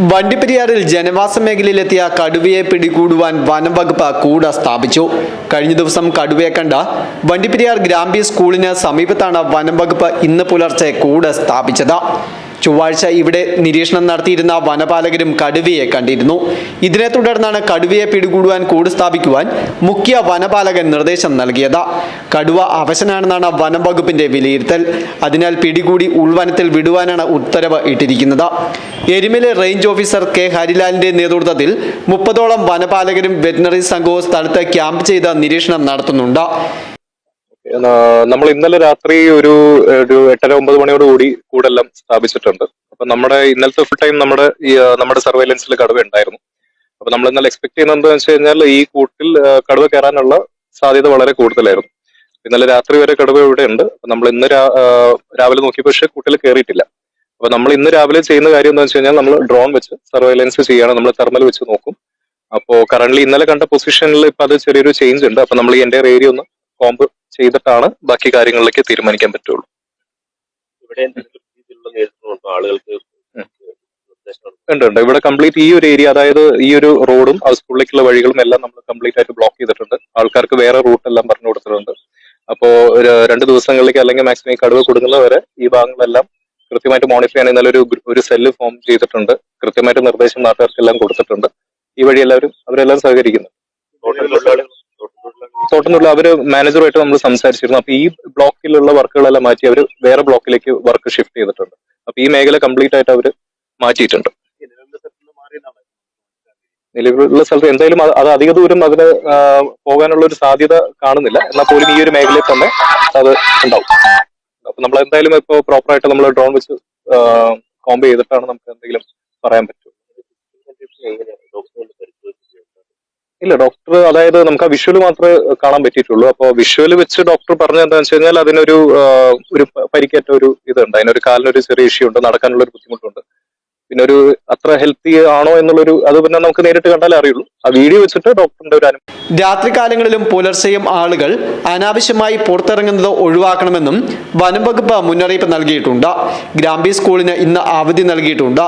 വണ്ടിപ്പെരിയാറിൽ ജനവാസ മേഖലയിലെത്തിയ കടുവയെ പിടികൂടുവാൻ വനംവകുപ്പ് കൂട സ്ഥാപിച്ചു. കഴിഞ്ഞ ദിവസം കടുവയെ കണ്ട വണ്ടിപ്പെരിയാർ ഗ്രാമ്പി സ്കൂളിന് സമീപത്താണ് വനംവകുപ്പ് ഇന്ന് പുലർച്ചെ കൂട് സ്ഥാപിച്ചത്. ചൊവ്വാഴ്ച ഇവിടെ നിരീക്ഷണം നടത്തിയിരുന്ന വനപാലകരും കടുവയെ കണ്ടിരുന്നു. ഇതിനെ തുടർന്നാണ് കടുവയെ പിടികൂടുവാൻ കൂട് സ്ഥാപിക്കുവാൻ മുഖ്യ വനപാലകൻ നിർദ്ദേശം നൽകിയത്. കടുവ അവശനാണെന്നാണ് വനം വകുപ്പിന്റെ വിലയിരുത്തൽ. അതിനാൽ പിടികൂടി ഉൾവനത്തിൽ വിടുവാനാണ് ഉത്തരവ് ഇട്ടിരിക്കുന്നത്. Erumeli range officer K. ഹരിലാലിന്റെ നേതൃത്വത്തിൽ മുപ്പതോളം വനപാലകരും വെറ്റിനറി സംഘവും സ്ഥലത്ത് ക്യാമ്പ് ചെയ്ത് നിരീക്ഷണം നടത്തുന്നുണ്ട്. നമ്മൾ ഇന്നലെ രാത്രി ഒരു ഒരു എട്ടര ഒമ്പത് മണിയോട് കൂടി കൂടെല്ലാം സ്ഥാപിച്ചിട്ടുണ്ട്. അപ്പൊ നമ്മുടെ ഇന്നലത്തെ ഫുൾ ടൈം നമ്മുടെ ഈ നമ്മുടെ സർവൈലൻസിൽ കടുവ ഉണ്ടായിരുന്നു. അപ്പൊ നമ്മൾ ഇന്നലെ എക്സ്പെക്ട് ചെയ്യുന്നത് എന്താണെന്ന് വെച്ച് കഴിഞ്ഞാൽ ഈ കൂട്ടിൽ കടുവ കയറാനുള്ള സാധ്യത വളരെ കൂടുതലായിരുന്നു. ഇന്നലെ രാത്രി വരെ കടുവ ഇവിടെ ഉണ്ട്. നമ്മൾ ഇന്ന് രാവിലെ നോക്കിയപ്പോൾ പക്ഷേ കൂട്ടിൽ കയറിയിട്ടില്ല. അപ്പൊ നമ്മൾ ഇന്ന് രാവിലെ ചെയ്യുന്ന കാര്യം എന്താ വെച്ച് കഴിഞ്ഞാൽ നമ്മൾ ഡ്രോൺ വെച്ച് സർവൈലൻസ് ചെയ്യാണ്. നമ്മൾ തെർമൽ വെച്ച് നോക്കും. അപ്പോൾ കറന്റ് ഇന്നലെ കണ്ട പൊസിഷനിൽ ഇപ്പൊ അത് ചെറിയൊരു ചേഞ്ച് ഉണ്ട്. അപ്പൊ നമ്മൾ ഈ എന്റെ ഏരിയ ഒന്ന് കോമ്പ് ചെയ്തിട്ടാണ് ബാക്കി കാര്യങ്ങളിലേക്ക് തീരുമാനിക്കാൻ പറ്റുള്ളൂ. ഉണ്ട്? ഉണ്ട് ഇവിടെ കംപ്ലീറ്റ് ഈ ഒരു ഏരിയ അതായത് ഈ ഒരു റോഡും ആ സ്കൂളിലേക്കുള്ള വഴികളും എല്ലാം നമ്മൾ കംപ്ലീറ്റ് ആയിട്ട് ബ്ലോക്ക് ചെയ്തിട്ടുണ്ട്. ആൾക്കാർക്ക് വേറെ റൂട്ട് എല്ലാം പറഞ്ഞു കൊടുത്തിട്ടുണ്ട്. അപ്പോ ഒരു രണ്ട് ദിവസങ്ങളിലേക്ക് അല്ലെങ്കിൽ മാക്സിമം ഈ കടുവ കൊടുക്കുന്നവരെ ഈ ഭാഗങ്ങളെല്ലാം കൃത്യമായിട്ട് മോണിറ്റർ ചെയ്യാൻ ഇന്നലെ ഒരു ഒരു സെല്ല് ഫോം ചെയ്തിട്ടുണ്ട്. കൃത്യമായിട്ട് നിർദ്ദേശം നാട്ടുകാർക്കെല്ലാം കൊടുത്തിട്ടുണ്ട്. ഈ വഴി എല്ലാവരും അവരെല്ലാം സഹകരിക്കുന്നു. തോട്ടം തൊഴിലാളികൾ തോട്ടം തൊഴിലാളികൾ തോട്ടത്തിനുള്ള അവർ മാനേജറുമായിട്ട് നമ്മൾ സംസാരിച്ചിരുന്നു. അപ്പൊ ഈ ബ്ലോക്കിലുള്ള വർക്കുകളെല്ലാം മാറ്റി അവർ വേറെ ബ്ലോക്കിലേക്ക് വർക്ക് ഷിഫ്റ്റ് ചെയ്തിട്ടുണ്ട്. അപ്പൊ ഈ മേഖല കംപ്ലീറ്റ് ആയിട്ട് അവർ മാറ്റിയിട്ടുണ്ട്. നിലവിലുള്ള സ്ഥലത്ത് എന്തായാലും അത് അധിക ദൂരം അതിന് പോകാനുള്ള ഒരു സാധ്യത കാണുന്നില്ല. എന്നാൽ പോലും ഈ ഒരു മേഖലയിൽ തന്നെ അത് ഉണ്ടാവും. അപ്പൊ നമ്മൾ എന്തായാലും ഇപ്പൊ പ്രോപ്പർ ആയിട്ട് നമ്മൾ ഡ്രോൺ വെച്ച് കോമ്പ് ചെയ്തിട്ടാണ് നമുക്ക് എന്തെങ്കിലും പറയാൻ പറ്റും. ഇല്ല ഡോക്ടർ അതായത് നമുക്ക് ആ വിഷ്വൽ മാത്രമേ കാണാൻ പറ്റിയിട്ടുള്ളൂ. അപ്പോൾ വിഷ്വൽ വെച്ച് ഡോക്ടർ പറഞ്ഞ എന്താണെന്ന് വെച്ച് കഴിഞ്ഞാൽ അതിനൊരു ഒരു പരിക്കേറ്റ ഒരു ഇതുണ്ട്. അതിനൊരു കാലിനൊരു ചെറിയ ഇഷ്യൂ ഉണ്ട്. നടക്കാനുള്ള ഒരു ബുദ്ധിമുട്ടുണ്ട്. പിന്നെ ഒരു അത്ര ഹെൽത്തി ആണോ എന്നുള്ളൊരു അത് പിന്നെ നമുക്ക് നേരിട്ട് കണ്ടാലേ അറിയുള്ളൂ. ആ വീഡിയോ വെച്ചിട്ട് ഡോക്ടറിന്റെ ഒരു അനുഭവം രാത്രികാലങ്ങളിലും പുലർച്ചെയും ആളുകൾ അനാവശ്യമായി പുറത്തിറങ്ങുന്നത് ഒഴിവാക്കണമെന്നും വനം വകുപ്പ് മുന്നറിയിപ്പ് നൽകിയിട്ടുണ്ട്. ഗ്രാമ്പി സ്കൂളിന് ഇന്ന് അവധി നൽകിയിട്ടുണ്ട്.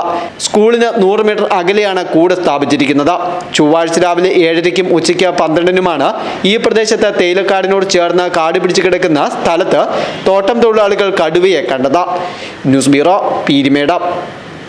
സ്കൂളിന് നൂറ് മീറ്റർ അകലെയാണ് കൂട് സ്ഥാപിച്ചിരിക്കുന്നത്. ചൊവ്വാഴ്ച രാവിലെ ഏഴരയ്ക്കും ഉച്ചയ്ക്ക് പന്ത്രണ്ടിനുമാണ് ഈ പ്രദേശത്ത് തേയിലക്കാടിനോട് ചേർന്ന് കാട് പിടിച്ചു കിടക്കുന്ന സ്ഥലത്ത് തോട്ടം തൊഴിലാളികൾ കടുവയെ കണ്ടത്. News bureau Peermade.